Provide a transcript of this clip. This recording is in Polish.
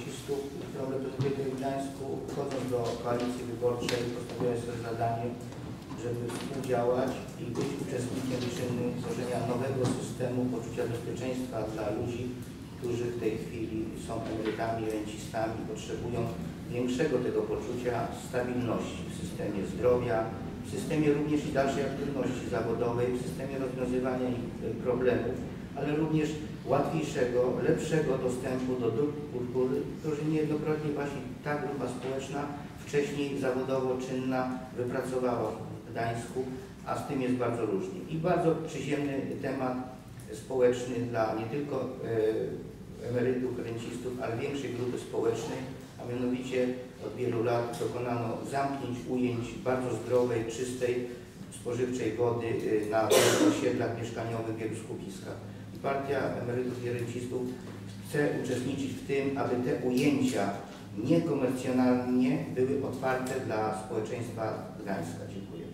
rencistów, którą reprezentuję tutaj w Gdańsku, wchodząc do koalicji wyborczej, postawiłem sobie zadanie, żeby współdziałać i być uczestnikiem czynnym tworzenia nowego systemu poczucia bezpieczeństwa dla ludzi, którzy w tej chwili są emerytami, rencistami, potrzebują większego tego poczucia stabilności w systemie zdrowia, w systemie również i dalszej aktywności zawodowej, w systemie rozwiązywania ich problemów, ale również łatwiejszego, lepszego dostępu do dóbr kultury, którzy niejednokrotnie właśnie ta grupa społeczna wcześniej zawodowo czynna wypracowała w Gdańsku, a z tym jest bardzo różnie. I bardzo przyziemny temat społeczny dla nie tylko e, emerytów, rencistów, ale większej grupy społecznej, a mianowicie od wielu lat dokonano zamknięć, ujęć bardzo zdrowej, czystej, spożywczej wody y, na osiedlach mieszkaniowych, wielu skupiskach. Partia Emerytów i Rencistów chce uczestniczyć w tym, aby te ujęcia niekomercjonalnie były otwarte dla społeczeństwa Gdańska. Dziękuję.